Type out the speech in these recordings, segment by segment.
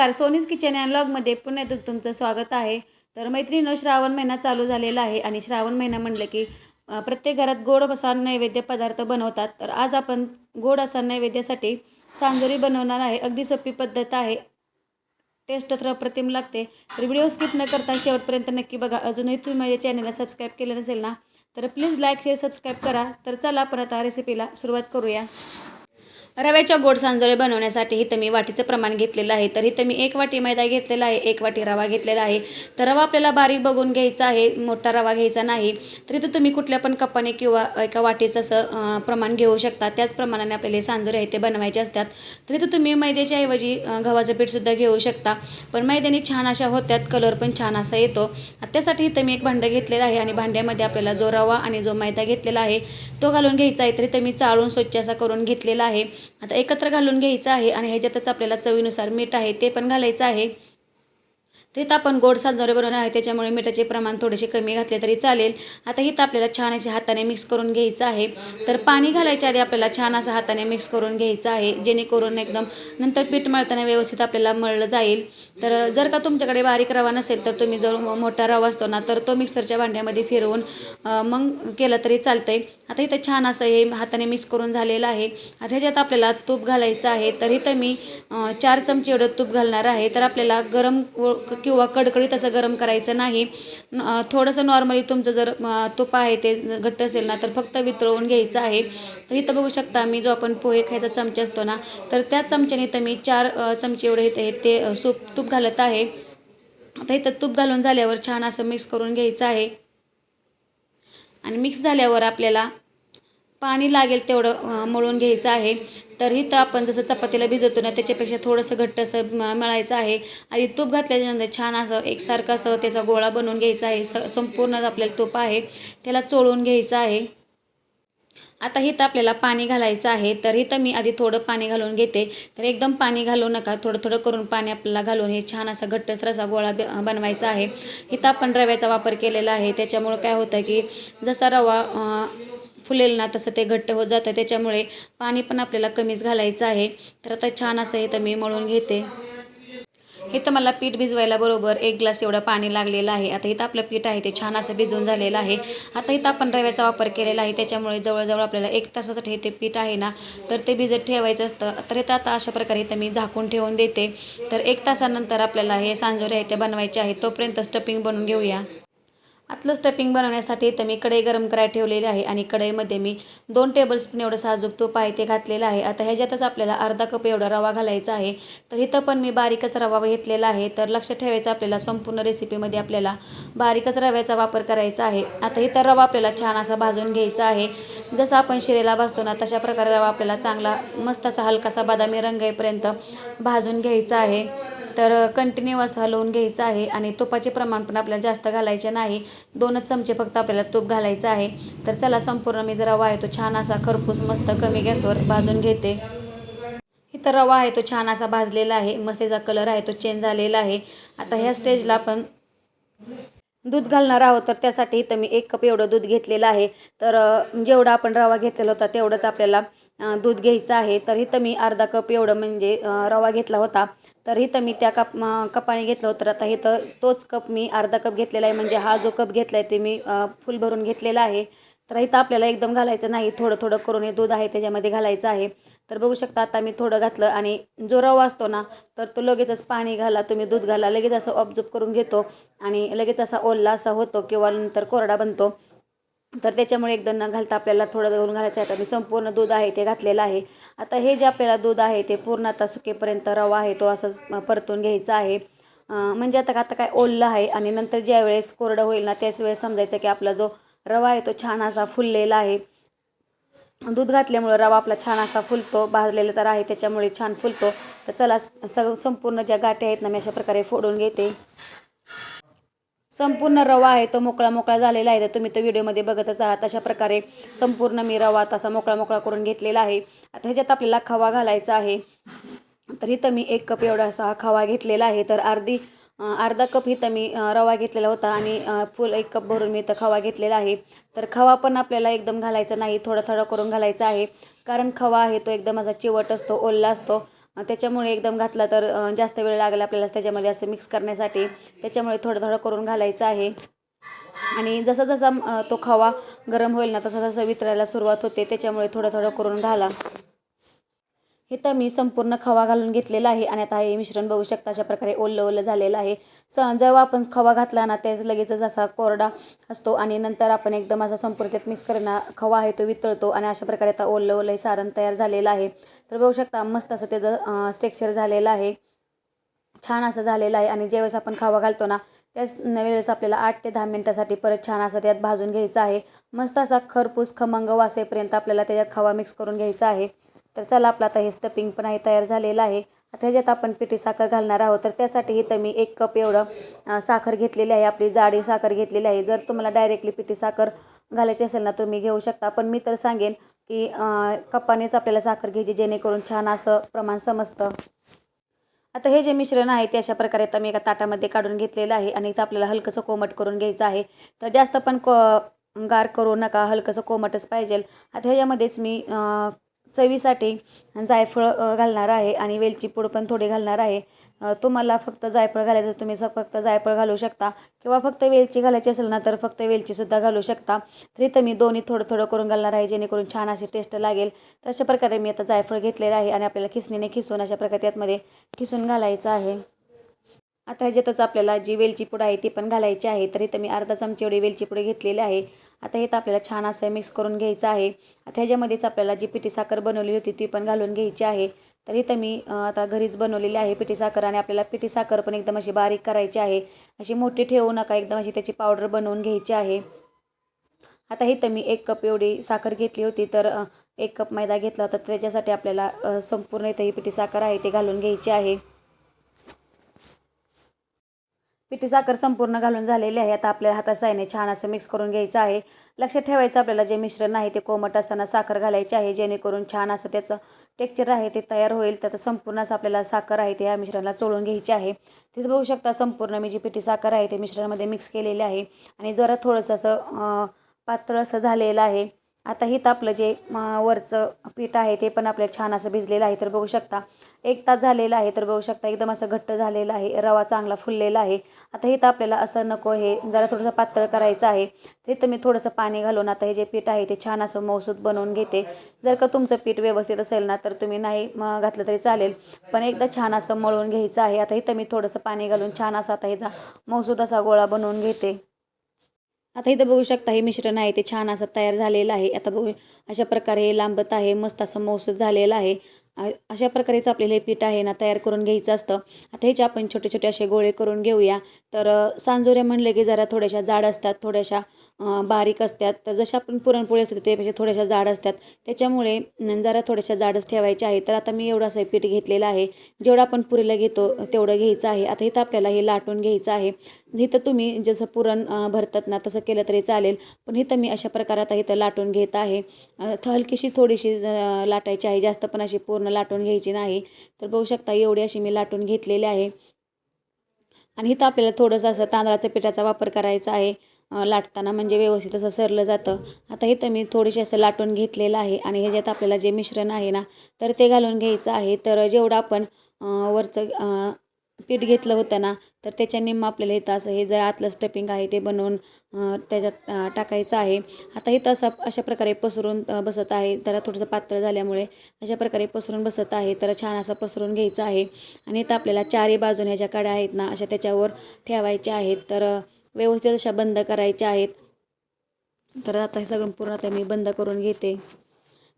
नमस्कार सोनीज kitchen and लॉगमध्ये पुन्हा एकदा तुमचं स्वागत आहे. तर मैत्रिणीनं श्रावण महिना चालू झालेला आहे आणि श्रावण महिना म्हणलं की प्रत्येक घरात गोड असा नैवेद्य पदार्थ बनवतात. तर आज आपण गोड असा नैवेद्यासाठी सांजोरी बनवणार आहे. अगदी सोपी पद्धत आहे. टेस्ट तर अप्रतिम लागते. तर व्हिडिओ स्किप न करता शेवटपर्यंत नक्की बघा. अजूनही तुम्ही माझ्या चॅनलला सबस्क्राईब केलं नसेल ना तर प्लीज लाईक शेअर सबस्क्राईब करा. तर चला आपण आता रेसिपीला सुरुवात करूया. रव्याच्या गोड सांजोळे बनवण्यासाठी इथं मी वाटीचं प्रमाण घेतलेलं आहे. तर इथं मी एक वाटी मैदा घेतलेला आहे एक वाटी रवा घेतलेला आहे. तर रवा आपल्याला बारीक बघून घ्यायचा आहे मोठा रवा घ्यायचा नाही. तर इथं तुम्ही कुठल्या पण कपाने किंवा एका वाटीचं असं प्रमाण घेऊ शकता. त्याच प्रमाणाने आपल्याला हे आहे ते बनवायचे असतात. तर इथं तुम्ही मैद्याच्या ऐवजी गव्हाचं पीठसुद्धा घेऊ शकता. पण मैद्याने छान अशा होत्यात कलर पण छान असा येतो. त्यासाठी इथं मी एक भांडं घेतलेलं आहे आणि भांड्यामध्ये आपल्याला जो रवा आणि जो मैदा घेतलेला आहे तो घालून घ्यायचा आहे. तर इथं मी चाळून स्वच्छ असा करून घेतलेला आहे. आता एकत्र घालून घ्यायचं आहे आणि ह्याच्यातच आपल्याला चवीनुसार मीठ आहे ते पण घालायचं आहे. तर आपण गोड सांजोरे बनवणार आहे. त्याच्यामुळे मिठाचे प्रमाण थोडेसे कमी घातले तरी चालेल. आता इथं आपल्याला छान असे हाताने मिक्स करून घ्यायचं आहे. तर पाणी घालायच्या आधी आपल्याला छान असं हाताने मिक्स करून घ्यायचं आहे. जेणेकरून एकदम नंतर पीठ मळताना व्यवस्थित आपल्याला मळलं जाईल. तर जर का तुमच्याकडे बारीक रवा नसेल तर तुम्ही जर मोठा रवा असतो ना तर तो मिक्सरच्या भांड्यामध्ये फिरवून मग केलं तरी चालतंय. आता इथं छान असं हे हाताने मिक्स करून झालेलं आहे. आता ह्याच्यात आपल्याला तूप घालायचं आहे. तर इथं मी चार चमचे एवढं तूप घालणार आहे. तर आपल्याला गरम किंवा कडकडीत असं गरम करायचं नाही. थोडंसं नॉर्मली तुमचं जर तूप आहे ते घट्ट असेल ना तर फक्त वितळवून घ्यायचं आहे. तर इथं बघू शकता मी जो आपण पोहे खायचा चमचा असतो ना तर त्या चमच्याने तर मी चार चमचे एवढे ते सूप तूप घालत आहे. आता इथं तूप घालून झाल्यावर छान असं मिक्स करून घ्यायचं आहे. आणि मिक्स झाल्यावर आपल्याला पाणी लागेल तेवढं मळून घ्यायचं आहे. तर इथं आपण जसं चपातीला भिजवतो ना त्याच्यापेक्षा थोडंसं घट्ट असं मळायचं आहे. आणि तूप घातल्याच्यानंतर छान असं एकसारखं असं त्याचा गोळा बनवून घ्यायचा आहे. स संपूर्ण आपल्याला तूप आहे. त्याला चोळून घ्यायचं आहे. आता इथं आपल्याला पाणी घालायचं आहे. तर इथं मी आधी थोडं पाणी घालून घेते. तर एकदम पाणी घालू नका. थोडं थोडं करून पाणी आपल्याला घालून हे छान असा घट्टस असा गोळा ब- बनवायचा आहे. इथं आपण रव्याचा वापर केलेला आहे. त्याच्यामुळं काय होतं की जसा रवा फुलेल ना तसं ते घट्ट होत जातं. त्याच्यामुळे पाणी पण आपल्याला कमीच घालायचं आहे. तर आता छान असं इथं मी मळून घेते. हे तर मला पीठ भिजवायला बरोबर एक ग्लास एवढं पाणी लागलेलं आहे. आता इथं आपलं पीठ आहे ते छान असं भिजून झालेलं आहे. आता इथं आपण रव्याचा वापर केलेला आहे. त्याच्यामुळे जवळजवळ आपल्याला एक तासासाठी हे ते पीठ आहे ना तर ते भिजत ठेवायचं असतं. तर इथं आता अशा प्रकारे इथं मी झाकून ठेवून देते. तर एक तासानंतर आपल्याला हे सांजोरे आहे ते बनवायचे आहे तोपर्यंत स्टपिंग बनवून घेऊया. आतलं स्टफिंग बनवण्यासाठी इथं मी कढई गरम करायला ठेवलेली आहे आणि कढईमध्ये मी दोन टेबलस्पून एवढं साजूक तूप आहे ते घातलेलं आहे. आता ह्याच्यातच आपल्याला अर्धा कप एवढा रवा घालायचा आहे. तर इथं पण मी बारीकच रवा घेतलेला आहे. तर लक्ष ठेवायचं आपल्याला संपूर्ण रेसिपीमध्ये आपल्याला बारीकच रव्याचा वापर करायचा आहे. आता इथं रवा आपल्याला छान असा भाजून घ्यायचा आहे. जसं आपण शिरेला भाजतो ना तशा प्रकारे रवा आपल्याला चांगला मस्त असा हलकासा बदामी रंग येईपर्यंत भाजून घ्यायचा आहे. तर कंटिन्यू असं हलवून घ्यायचं आहे आणि तुपाचे प्रमाण पण आपल्याला जास्त घालायचे नाही. दोनच चमचे फक्त आपल्याला तूप घालायचं आहे. तर चला संपूर्ण मी जरा रवा आहे तो छान असा खरपूस मस्त कमी गॅसवर भाजून घेते. इथं रवा आहे तो छान असा भाजलेला आहे. मस्त त्याचा कलर आहे तो चेंज झालेला आहे. आता ह्या स्टेजला आपण दूध घालणार आहोत. तर त्यासाठी इथं मी एक कप एवढं दूध घेतलेलं आहे. तर जेवढा आपण रवा घेतलेला होता तेवढंच आपल्याला दूध घ्यायचं आहे. तर इथं मी अर्धा कप एवढं म्हणजे रवा घेतला होता. तर इथं मी त्या कप कपाने घेतलं होतं. तर आता इथं तोच कप मी अर्धा कप घेतलेला आहे. म्हणजे हा जो कप घेतला आहे ते मी फुल भरून घेतलेला आहे. तर इथं आपल्याला एकदम घालायचं नाही. थोडं थोडं करून हे दूध आहे त्याच्यामध्ये घालायचं आहे. तर बघू शकता आता मी थोडं घातलं आणि जो रवा असतो ना तर तो लगेचच पाणी घाला. तुम्ही दूध घाला लगेच असं ऑब्झर्व करून घेतो. आणि लगेच असा ओल्ला असा होतो किंवा नंतर कोरडा बनतो. तर त्याच्यामुळे एकदम न घालता आपल्याला थोडं घालून घालायचं आहे. तर मी संपूर्ण दूध आहे ते घातलेलं आहे. आता हे जे आपल्याला दूध आहे ते पूर्ण आता सुकेपर्यंत रवा आहे तो असंच परतून घ्यायचा आहे. म्हणजे आता आता काय ओललं आहे आणि नंतर ज्या वेळेस कोरडं होईल ना त्याच वेळेस समजायचं की आपला जो रवा आहे तो छान असा फुललेला आहे. दूध घातल्यामुळं रवा आपला छान असा फुलतो भाजलेला तर आहे त्याच्यामुळे छान फुलतो. तर चला सग संपूर्ण ज्या गाठी आहेत ना मी अशा प्रकारे फोडून घेते. संपूर्ण रवा आहे तो मोकळा मोकळा झालेला आहे. तर तुम्ही तो व्हिडिओमध्ये बघतच आहात अशा प्रकारे संपूर्ण मी रवा तसा मोकळा मोकळा करून घेतलेला आहे. आता ह्याच्यात आपल्याला खवा घालायचा आहे. तर इथं मी एक कप एवढा असा खवा घेतलेला आहे. तर अर्धी अर्धा कप इथं मी रवा घेतलेला होता आणि फुल एक कप भरून मी इथं खवा घेतलेला आहे. तर खवा पण आपल्याला एकदम घालायचा नाही थोडा थोडा करून घालायचा आहे. कारण खवा आहे तो एकदम असा चिवट असतो ओल्ला असतो. त्याच्यामुळे एकदम घातला तर जास्त वेळ लागला आपल्याला त्याच्यामध्ये असं मिक्स करण्यासाठी. त्याच्यामुळे थोडं थोडं करून घालायचं आहे. आणि जसा जसा तो खवा गरम होईल ना तसा तसा वितरायला सुरुवात होते. त्याच्यामुळे थोडं थोडं करून घाला. हे तर मी संपूर्ण खवा घालून घेतलेला आहे आणि आता हे मिश्रण बघू शकता अशा प्रकारे ओलं ओलं झालेलं आहे. स जेव्हा आपण खवा घातला ना त्याच लगेचच असा कोरडा असतो आणि नंतर आपण एकदम असा संपूर्ण त्यात मिक्स करणं खवा आहे तो वितळतो आणि अशा प्रकारे आता ओलं ओलं हे सारण तयार झालेलं आहे. तर बघू शकता मस्त असं त्याचं स्ट्रेक्चर झालेलं आहे. छान असं झालेलं आहे आणि ज्यावेळेस आपण खावा घालतो ना त्याच वेळेस आपल्याला आठ ते दहा मिनटासाठी परत छान असं त्यात भाजून घ्यायचं आहे. मस्त असा खरपूस खमंग वासेपर्यंत आपल्याला त्याच्यात खवा मिक्स करून घ्यायचा आहे. तर चला आपलं आता हे स्टपिंग पण आहे तयार झालेलं आहे. आता ह्याच्यात आपण पिठी साखर घालणार आहोत. तर त्यासाठी इथं मी एक कप एवढं साखर घेतलेली आहे. आपली जाडी साखर घेतलेली आहे. जर तुम्हाला डायरेक्टली पिठी साखर घालायची असेल ना तुम्ही घेऊ शकता. पण मी तर सांगेन की कपानेच आपल्याला साखर घ्यायची जेणेकरून छान असं प्रमाण समजतं. आता हे जे मिश्रण आहे ते अशा प्रकारे आता मी एका ताटामध्ये काढून घेतलेलं आहे आणि इथं आपल्याला हलकंसं कोमट करून घ्यायचं आहे. तर जास्त पण क गार करू नका. हलकंसं कोमटच पाहिजे आता ह्याच्यामध्येच मी चवीसाठी जायफळ घालणार आहे आणि वेलची पूड पण थोडी घालणार आहे. तुम्हाला फक्त जायफळ घालायचं तुम्ही स फक्त जायफळ घालू शकता. किंवा फक्त वेलची घालायची असेल ना तर फक्त वेलचीसुद्धा घालू शकता. तर मी दोन्ही थोडं थोडं करून घालणार आहे जेणेकरून छान अशी टेस्ट लागेल. तर अशा प्रकारे मी आता जायफळ घेतलेलं आहे आणि आपल्याला खिसणीने खिसून अशा प्रकारे त्यातमध्ये खिसून घालायचं आहे. आता ह्याच्यातच आपल्याला जी वेलची पूड आहे ती पण घालायची आहे. तर इथं मी अर्धा चमची एवढी वेलची पूड घेतलेली आहे. आता हे तर आपल्याला छान असं मिक्स करून घ्यायचं आहे. आता ह्याच्यामध्येच आपल्याला जी पिठी साखर बनवली होती ती पण घालून घ्यायची आहे. तर इथं मी आता घरीच बनवलेली आहे पिठी साखर आणि आपल्याला पिठी साखर पण एकदम अशी बारीक करायची आहे. अशी मोठी ठेवू नका एकदम अशी त्याची पावडर बनवून घ्यायची आहे. आता इथं मी एक कप एवढी साखर घेतली होती तर एक कप मैदा घेतला होता. तर त्याच्यासाठी आपल्याला संपूर्ण इथं ही पिठी साखर आहे ते घालून घ्यायची आहे. पिठी साखर संपूर्ण घालून झालेली आहे. आता आपल्या हाता साईने छान असं मिक्स करून घ्यायचं आहे. लक्षात ठेवायचं आपल्याला जे मिश्रण आहे ते कोमट असताना साखर घालायची आहे. जेणेकरून छान असं त्याचं टेक्चर आहे ते तयार होईल. तर संपूर्ण असं आपल्याला साखर आहे ते या मिश्रणाला चोळून घ्यायची आहे. तिथं बघू शकता संपूर्ण मी जी पिठी साखर आहे ते मिश्रणामध्ये मिक्स केलेली आहे. आणि जरा थोडंसं असं पातळ असं झालेलं आहे. आता हिथं आपलं जे वरचं पीठ आहे ते पण आपल्याला छान असं भिजलेलं आहे तर बघू शकता. एक तास झालेला आहे तर बघू शकता एकदम असं घट्ट झालेलं आहे रवा चांगला फुललेला आहे. आता हित आपल्याला असं नको हे जरा थोडंसं पातळ करायचं आहे. तर मी थोडंसं पाणी घालून आता हे जे पीठ आहे ते छान असं मौसूद बनवून घेते. जर का तुमचं पीठ व्यवस्थित असेल ना तर तुम्ही नाही म घातलं तरी चालेल. पण एकदा छान असं मळून घ्यायचं आहे. आता इथं मी थोडंसं पाणी घालून छान असं आता ह्याचा मौसूद असा गोळा बनवून घेते. आता इथं बघू शकता हे मिश्रण आहे ते छान असं तयार झालेलं आहे. आता बघू अशा प्रकारे हे लांबत आहे मस्त असं मौसूद झालेलं आहे. अशा प्रकारेच आपल्याला हे पीठ आहे ना तयार करून घ्यायचं असतं. आता ह्याचे आपण छोटे छोटे असे गोळे करून घेऊया. तर सांजोऱ्या म्हणले की जरा थोड्याशा जाड असतात थोड्याशा बारीक असतात. तर जशा आपण पुरणपोळी असते त्यापेक्षा म्हणजे थोड्याशा जाड असतात. त्याच्यामुळे जरा थोड्याशा जाडच ठेवायच्या आहे. तर आता मी एवढं असं पीठ घेतलेलं आहे. जेवढं आपण पुरीला घेतो तेवढं घ्यायचं आहे. आता इथं आपल्याला हे लाटून घ्यायचं आहे. इथं तुम्ही जसं पुरण भरतात ना तसं केलं तरी चालेल. पण इथं मी अशा प्रकारे आता इथं लाटून घेत आहे. थ- हलकीशी थोडीशी लाटायची आहे. जास्त पण अशी पूर्ण लाटून घ्यायची नाही. तर बघू शकता एवढी अशी मी लाटून घेतलेली आहे. आणि इथं आपल्याला थोडंसं असं तांदळाच्या पिठाचा वापर करायचा आहे. लाटताना म्हणजे व्यवस्थित असं सरलं जातं. आता इथं मी थोडीशी असं लाटून घेतलेलं आहे आणि ह्याच्यात आपल्याला जे मिश्रण आहे ना तर ते घालून घ्यायचं आहे. तर जेवढं आपण वरचं पीठ घेतलं होतं ना तर त्याच्या निम्म आपल्याला इथं असं हे जे आतलं स्टफिंग आहे ते बनवून त्याच्यात टाकायचं आहे. आता इथं असं अशा प्रकारे पसरून बसत आहे. जरा थोडंसं पातळ झाल्यामुळे अशा प्रकारे पसरून बसत आहे. तर छान असं पसरून घ्यायचं आहे. आणि इथं आपल्याला चारही बाजून ह्या ज्या कड्या आहेत ना अशा त्याच्यावर ठेवायच्या आहेत. तर व्यवस्थित अशा बंद करायच्या आहेत. तर आता हे सगळं पूर्ण आता मी बंद करून घेते.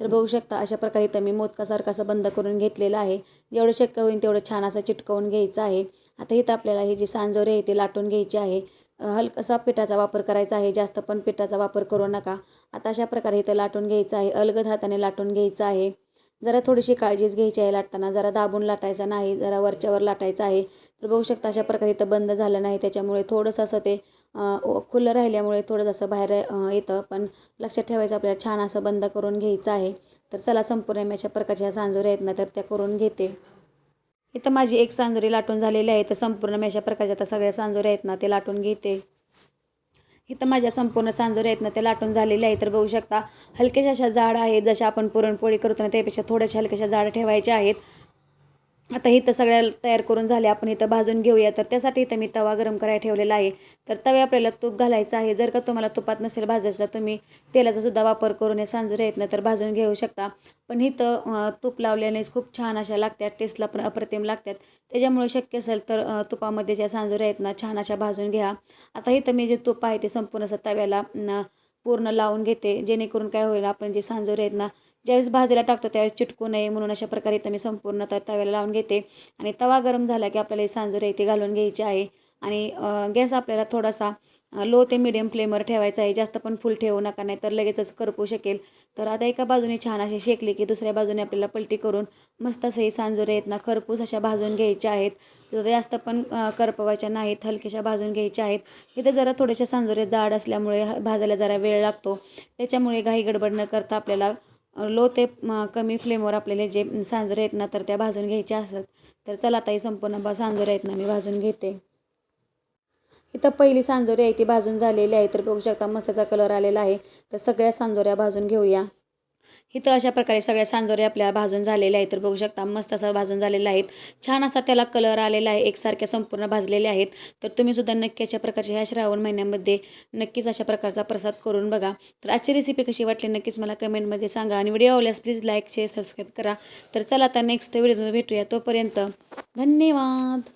तर बघू शकता अशा प्रकारे इथं मी मोदकासारखा असं बंद करून घेतलेलं आहे. जेवढं शक्य होईल तेवढं छान असं चिटकवून घ्यायचं आहे. आता इथं आपल्याला हे जे सांजोरे आहे ते लाटून घ्यायचे आहे. हलकसा पिठाचा वापर करायचा आहे. जास्त पण पिठाचा वापर करू नका. आता अशा प्रकारे इथं लाटून घ्यायचं आहे. अलगद हाताने लाटून घ्यायचं आहे. जरा थोडीशी काळजीच घ्यायची आहे लाटताना जरा दाबून लाटायचा नाही जरा वरच्यावर लाटायचं आहे. तर बघू शकता अशा प्रकारे इथं बंद झालं नाही त्याच्यामुळे थोडंसं असं ते खुलं राहिल्यामुळे थोडंसं असं बाहेर येतं. पण लक्षात ठेवायचं आपल्याला छान असं बंद करून घ्यायचं आहे. तर चला संपूर्ण मी अशा प्रकारच्या सांजोऱ्या आहेत ना तर त्या करून घेते. इथं माझी एक सांजोरी लाटून झालेली आहे तर संपूर्ण मी अशा प्रकारच्या आता सगळ्या सांजोऱ्या आहेत ना ते लाटून घेते. इथं माझ्या संपूर्ण सांजोऱ्या आहेत ना त्या लाटून झालेल्या आहे तर बघू शकता हलक्याशा अशा जाड आहेत जशा आपण पुरणपोळी करतो ना त्यापेक्षा थोड्याशा हलक्याशा जाड ठेवायच्या आहेत. आता इथं सगळ्या तयार करून झाले आपण इथं भाजून घेऊया. तर त्यासाठी इथं मी तवा गरम करायला ठेवलेला आहे. तर तवे आपल्याला तूप घालायचं आहे. जर का तुम्हाला तुपात नसेल भाजायचा तुम्ही तेलाचा सुद्धा वापर करून हे सांजोरे आहेत ना तर भाजून घेऊ शकता. पण इथं तूप लावल्यानेच खूप छान अशा लागतात टेस्टला पण अप्रतिम लागतात. त्याच्यामुळे शक्य असेल तर तुपामध्ये ज्या सांजोऱ्या आहेत ना छान अशा भाजून घ्या. आता इथं मी जे तूप आहे ते संपूर्ण असं तव्याला पूर्ण लावून घेते. जेणेकरून काय होईल आपण जे सांजोरे आहेत ना ज्यावेळेस भाजीला टाकतो त्यावेळेस चिटकू नये म्हणून अशा प्रकारे इथं मी संपूर्ण त तव्याला लावून घेते. आणि तवा गरम झाला की आपल्याला सांजोरे इथे घालून घ्यायची आहे. आणि गॅस आपल्याला थोडासा लो ते मिडियम फ्लेमवर ठेवायचा आहे. जास्त पण फुल ठेवू नका नाही तर लगेचच करपू शकेल. तर आता एका बाजूने छान असे शेकले की दुसऱ्या बाजूने आपल्याला पलटी करून मस्त असंही सांजोरे आहेत ना खरपूस अशा भाजून घ्यायच्या आहेत. तर जास्त पण करपवायच्या नाहीत हलक्याशा भाजून घ्यायच्या आहेत. इथे जरा थोडेसे सांजोरे जाड असल्यामुळे ह- भाजायला जरा वेळ लागतो. त्याच्यामुळे घाई गडबड न करता आपल्याला लो ते कमी फ्लेमवर आपल्याला जे सांजरे आहेत ना तर त्या भाजून घ्यायच्या असतात. तर चला ताई संपूर्ण बा सांजरे आहेत ना मी भाजून घेते. इथं पहिली सांजोरी आहे ती भाजून झालेली आहे. तर बघू शकता मस्त त्याचा कलर आलेला आहे. तर सगळ्या सांजोऱ्या भाजून घेऊया. इथं अशा प्रकारे सगळ्या सांजोऱ्या आपल्या भाजून झालेल्या आहेत. तर बघू शकता मस्त असं भाजून झालेल्या आहेत. छान असा त्याला कलर आलेला आहे. एकसारख्या संपूर्ण भाजलेल्या आहेत. तर तुम्ही सुद्धा नक्की अशा प्रकारच्या ह्या श्रावण महिन्यामध्ये नक्कीच अशा प्रकारचा प्रसाद करून बघा. तर आजची रेसिपी कशी वाटली नक्कीच मला कमेंटमध्ये सांगा. आणि व्हिडिओ आवडल्यास प्लीज लाईक शेअर सबस्क्राईब करा. तर चला आता नेक्स्ट व्हिडिओ भेटूया तोपर्यंत. धन्यवाद!